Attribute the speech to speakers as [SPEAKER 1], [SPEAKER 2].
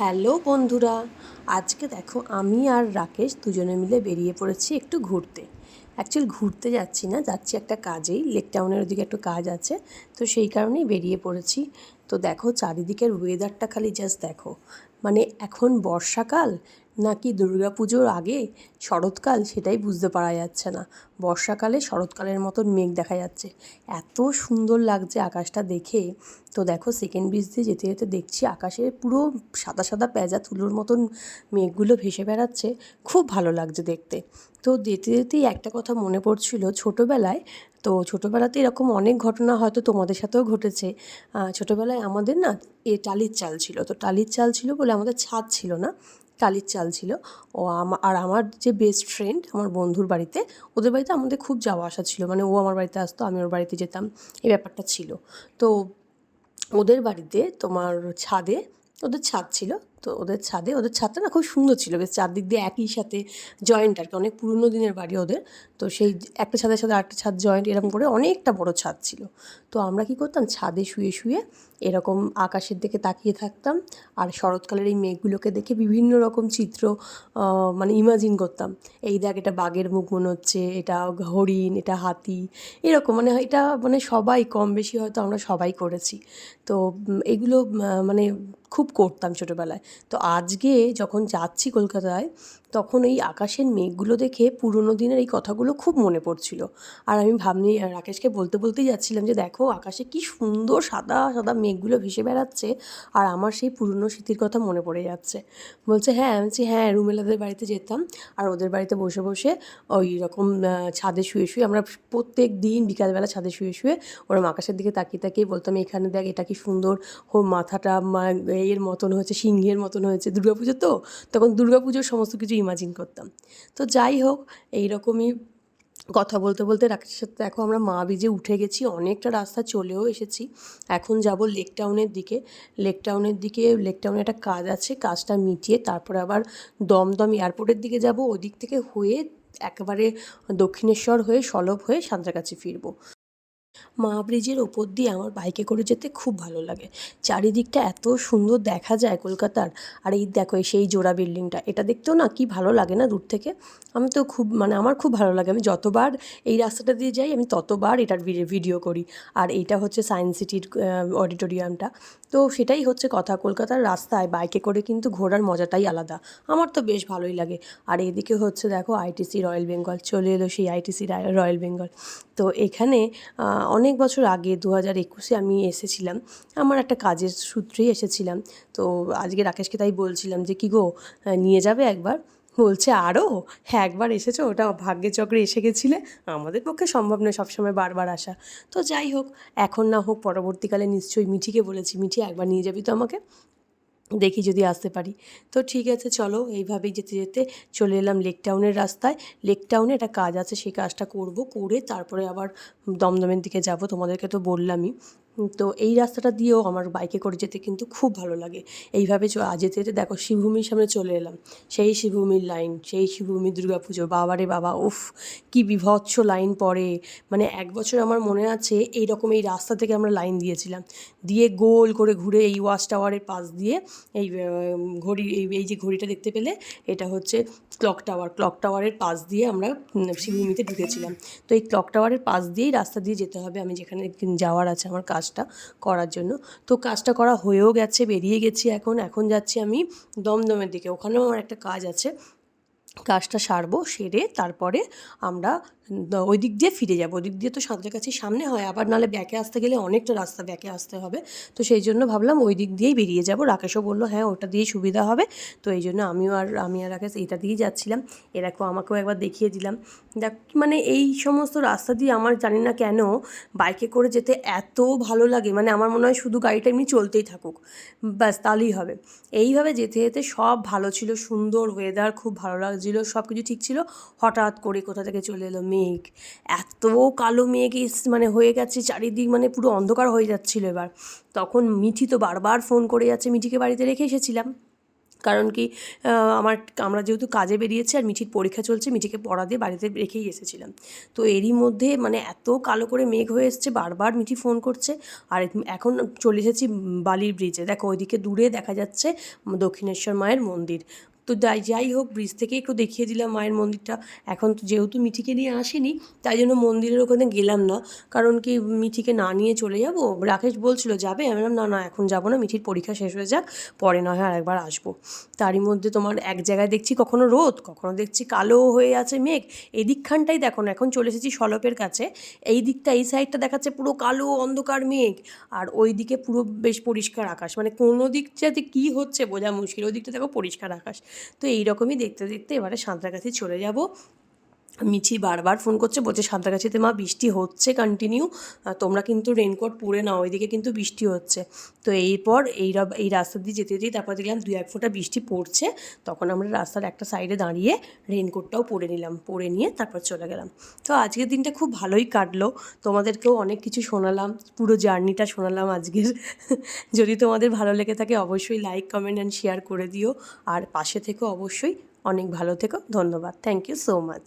[SPEAKER 1] Hello বন্ধুরা, আজকে দেখো আমি আর রাকেশ দুজনে মিলে বেরিয়ে পড়েছি একটু ঘুরতে। অ্যাকচুয়ালি ঘুরতে যাচ্ছি না, যাচ্ছি একটা কাজেই লেক টাউনের ওদিকে একটু কাজ আছে, তো সেই কারণেই বেরিয়ে পড়েছি। তো দেখো চারিদিকের ওয়েদারটা খালি জাস্ট দেখো। মানে এখন বর্ষাকাল নাকি দুর্গা পুজোর আগে শরৎকাল? সেটাই বুঝতে পারা যাচ্ছে না। বর্ষাকালে শরৎকালের মতন মেঘ দেখা যাচ্ছে। এত সুন্দর লাগছে আকাশটা দেখে। তো দেখো সেকেন্ড ব্রিজ দিয়ে যেতে যেতে দেখছি আকাশে পুরো সাদা সাদা পেঁজা তুলোর মতন মেঘগুলো ভেসে বেড়াচ্ছে। খুব ভালো লাগছে দেখতে। তো যেতে যেতেই একটা কথা মনে পড়ছিল ছোটোবেলায়। তো ছোটোবেলাতে এরকম অনেক ঘটনা হয়তো তোমাদের সাথেও ঘটেছে। ছোটোবেলায় আমাদের না এ টালির চাল ছিল। তো টালির চাল ছিল বলে আমাদের ছাদ ছিল না। টালির চাল ছিল। ও আর আমার যে বেস্ট ফ্রেন্ড আমার বন্ধুর বাড়িতে, ওদের বাড়িতে আমাদের খুব যাওয়া আসা ছিল। মানে ও আমার বাড়িতে আসতো, আমি ওর বাড়িতে যেতাম। এই ব্যাপারটা ছিল। তো ওদের বাড়িতে তোমার ছাদে, ওদের ছাদ ছিল। তো ওদের ছাদে, ওদের ছাদটা না খুব সুন্দর ছিল। বেশ চারদিক দিয়ে একই সাথে জয়েন্ট আর কি, অনেক পুরনো দিনের বাড়ি ওদের। তো সেই একটা ছাদের সাথে আরেকটা ছাদ জয়েন্ট এরকম করে অনেকটা বড় ছাদ ছিল। তো আমরা কি করতাম? ছাদে শুয়ে শুয়ে এরকম আকাশের দিকে তাকিয়ে থাকতাম আর শরৎকালের এই মেঘগুলোকে দেখে বিভিন্ন রকম চিত্র মানে ইমাজিন করতাম। এই দেখ, এটা বাঘের মুখ মনে হচ্ছে, এটা হরিণ, এটা হাতি, এরকম মানে এটা মানে সবাই কম বেশি হয়তো আমরা সবাই করেছি। তো এগুলো মানে খুব করতাম ছোটোবেলায়। তো আজকে যখন যাচ্ছি কলকাতায় তখন এই আকাশের মেঘগুলো দেখে পুরোনো দিনের এই কথাগুলো খুব মনে পড়ছিল। আর আমি ভাবনি, রাকেশকে বলতে বলতেই যাচ্ছিলাম যে, দেখো, আকাশে কি সুন্দর সাদা সাদা মেঘগুলো ভেসে বেড়াচ্ছে আর আমার সেই পুরনো স্মৃতির কথা মনে পড়ে যাচ্ছে। বলছে হ্যাঁ আমি বলছি হ্যাঁ রুমেলাদের বাড়িতে যেতাম আর ওদের বাড়িতে বসে বসে ওই রকম ছাদে শুয়ে শুয়ে আমরা প্রত্যেক দিন বিকালবেলা ছাদে শুয়ে শুয়ে ওরম আকাশের দিকে তাকিয়ে তাকিয়ে বলতাম, এখানে দেখ, এটা কি সুন্দর, হো, মাথাটা এর মতন হয়েছে, সিংহের মতন হয়েছে, দুর্গাপুজো তো? তখন দুর্গাপুজোর সমস্ত কিছু ইমাজিন করতাম। তো যাই হোক এইরকমই কথা বলতে বলতে রাকেশের সাথে দেখো আমরা মা ব্রিজে উঠে গেছি, অনেকটা রাস্তা চলেও এসেছি। এখন যাব লেক টাউনের দিকে। লেক টাউনের দিকে, লেক টাউনে একটা কাজ আছে, কাজটা মিটিয়ে তারপরে আবার দমদম এয়ারপোর্টের দিকে যাব। ওদিক থেকে হয়ে একেবারে দক্ষিণেশ্বর হয়ে সলভ হয়ে সাঁতরাগাছি ফিরবো। মা ব্রিজের ওপর দিয়ে আমার বাইকে করে যেতে খুব ভালো লাগে। চারিদিকটা এত সুন্দর দেখা যায় কলকাতার। আর এই দেখো সেই জোড়া বিল্ডিংটা এটা দেখতেও না কি ভালো লাগে না দূর থেকে? আমি তো খুব মানে আমার খুব ভালো লাগে। আমি যতবার এই রাস্তাটা দিয়ে যাই, আমি ততবার এটার ভিডিও করি। আর এইটা হচ্ছে সায়েন্স সিটির অডিটোরিয়ামটা তো সেটাই হচ্ছে কথা। কলকাতার রাস্তায় বাইকে করে কিন্তু ঘোরার মজাটাই আলাদা। আমার তো বেশ ভালোই লাগে। আর এদিকে হচ্ছে দেখো আইটিসি রয়্যাল বেঙ্গল চলে এলো সেই আইটিসি রয়্যাল বেঙ্গল তো এখানে অনেক বছর আগে দু হাজার একুশে আমি এসেছিলাম, আমার একটা কাজের সূত্রেই এসেছিলাম। তো আজকে রাকেশকে তাই বলছিলাম যে, কি গো নিয়ে যাবে একবার? বলছে আরও হ্যাঁ একবার এসেছ, ওটা ভাগ্যের চক্রে এসে গেছিলে। আমাদের পক্ষে সম্ভব নয় সবসময় বারবার আসা। তো যাই হোক, এখন না হোক পরবর্তীকালে নিশ্চয়ই মিঠিকে বলেছি, মিঠি একবার নিয়ে যাবি তো আমাকে? দেখি যদি আসতে পারি। তো ঠিক আছে, চলো এইভাবেই যেতে যেতে চলে এলাম লেক টাউনের রাস্তায়। লেক টাউনে একটা কাজ আছে, সেই কাজটা করব, করে তারপরে আবার দমদমের দিকে যাব, তোমাদেরকে তো বললামই। তো এই রাস্তাটা দিয়েও আমার বাইকে করে যেতে কিন্তু খুব ভালো লাগে। এইভাবে যেতে যেতে দেখো শিবভূমির সামনে চলে এলাম। সেই শিবভূমির লাইন সেই শিবভূমি দুর্গাপুজো, বাবারে বাবা, উফ, কি বিভৎস লাইন পড়ে। মানে এক বছর আমার মনে আছে এই রকম এই রাস্তা থেকে আমরা লাইন দিয়েছিলাম। দিয়ে গোল করে ঘুরে এই ওয়াচ টাওয়ারের পাশ দিয়ে এই ঘড়ি, এই যে ঘড়িটা দেখতে পেলে, এটা হচ্ছে ক্লক টাওয়ার ক্লক টাওয়ারের পাশ দিয়ে আমরা শিবভূমিতে ঢুকেছিলাম। তো এই ক্লক টাওয়ারের পাশ দিয়েই রাস্তা দিয়ে যেতে হবে। আমি যেখানে যাওয়ার আছে আমার কাজটা করার জন্য। তো কাজটা করা হয়েও গেছে, বেরিয়ে গেছি এখন। এখন যাচ্ছি আমি দমদমের দিকে। ওখানেও আমার একটা কাজ আছে। কাজটা সারবো, সেরে তারপরে আমরা ওই দিক দিয়ে ফিরে যাব। ওই দিক দিয়ে তো সাঁতরাগাছির সামনে হয়, আবার নাহলে ব্যাকে আসতে গেলে অনেকটা রাস্তা ব্যাকে আসতে হবে। তো সেই জন্য ভাবলাম ওই দিক দিয়েই বেরিয়ে যাব। রাকেশও বলল হ্যাঁ ওটা দিয়েই সুবিধা হবে। তো এই জন্য আমিও আর, আমি আর রাকেশ এইটা দিয়েই যাচ্ছিলাম। এরকম আমাকেও একবার দেখিয়ে দিলাম। দেখ মানে এই সমস্ত রাস্তা দিয়ে আমার জানি না কেন বাইকে করে যেতে এত ভালো লাগে। মানে আমার মনে হয় শুধু গাড়িটা এমনি চলতেই থাকুক। ব্যাস, তাহলেই হবে। এইভাবে যেতে যেতে সব ভালো ছিল। সুন্দর ওয়েদার খুব ভালো লাগছিল। সব কিছু ঠিক ছিল। হঠাৎ করে কোথা থেকে চলে এলো মেঘ। এত কালো মেঘ মানে হয়ে গেছে, চারিদিক মানে পুরো অন্ধকার হয়ে যাচ্ছিল এবার। তখন মিঠি তো বারবার ফোন করে যাচ্ছে, মিঠিকে বাড়িতে রেখে এসেছিলাম। কারণ কি আমার, আমরা যেহেতু কাজে বেরিয়েছি আর মিঠির পরীক্ষা চলছে, মিঠিকে পড়া দিয়ে বাড়িতে রেখেই এসেছিলাম। তো এরই মধ্যে মানে এত কালো করে মেঘ হয়ে এসছে, বারবার মিঠি ফোন করছে। আর এখন চলে এসেছি বালির ব্রিজে দেখো, ওইদিকে দূরে দেখা যাচ্ছে দক্ষিণেশ্বর মায়ের মন্দির। তো যাই যাই হোক ব্রিজ থেকে একটু দেখিয়ে দিলাম মায়ের মন্দিরটা। এখন তো যেহেতু মিঠিকে নিয়ে আসেনি, তাই জন্য মন্দিরের ওখানে গেলাম না। কারণ কি, মিঠিকে না নিয়ে চলে যাব? রাকেশ বলছিল, যাবে? আমি বললাম, না না, এখন যাব না, মিঠির পরীক্ষা শেষ হয়ে যাক, পরে নয় হয় আরেকবার আসব। তারই মধ্যে তোমার এক জায়গায় দেখছি কখনো রোদ, কখনো দেখছি কালো হয়ে আছে মেঘ। এদিকখানটাই দেখো না, এখন চলে এসেছি সলপের কাছে। এই দিকটা, এই সাইডটা দেখাচ্ছে পুরো কালো অন্ধকার মেঘ। আর ওই দিকে পুরো বেশ পরিষ্কার আকাশ। মানে কোনো দিকটাতে কী হচ্ছে বোঝা মুশকিল, ওই দিকটা দেখো পরিষ্কার আকাশ। তো এই রকমই দেখতে দেখতে এবারে সাঁতরাগাছি চলে যাব। মিছি বারবার ফোন করছে, বলছে, সাঁতরাগাছিতে মা বৃষ্টি হচ্ছে কন্টিনিউ তোমরা কিন্তু রেনকোট পরে নাও, ওইদিকে কিন্তু বৃষ্টি হচ্ছে। তো এরপর এই এই রাস্তা দিয়ে যেতে যেতেই তারপর দেখলাম দু এক ফোঁটা বৃষ্টি পড়ছে, তখন আমরা রাস্তার একটা সাইডে দাঁড়িয়ে রেনকোটটাও পরে নিলাম, পরে নিয়ে তারপর চলে গেলাম। তো আজকের দিনটা খুব ভালোই কাটলো, তোমাদেরকেও অনেক কিছু শোনালাম, পুরো জার্নিটা শোনালাম আজকের। যদি তোমাদের ভালো লেগে থাকে অবশ্যই লাইক কমেন্ট অ্যান্ড শেয়ার করে দিও, আর পাশে থেকেও অবশ্যই অনেক ভালো থেকো, ধন্যবাদ থ্যাংক ইউ সো মাচ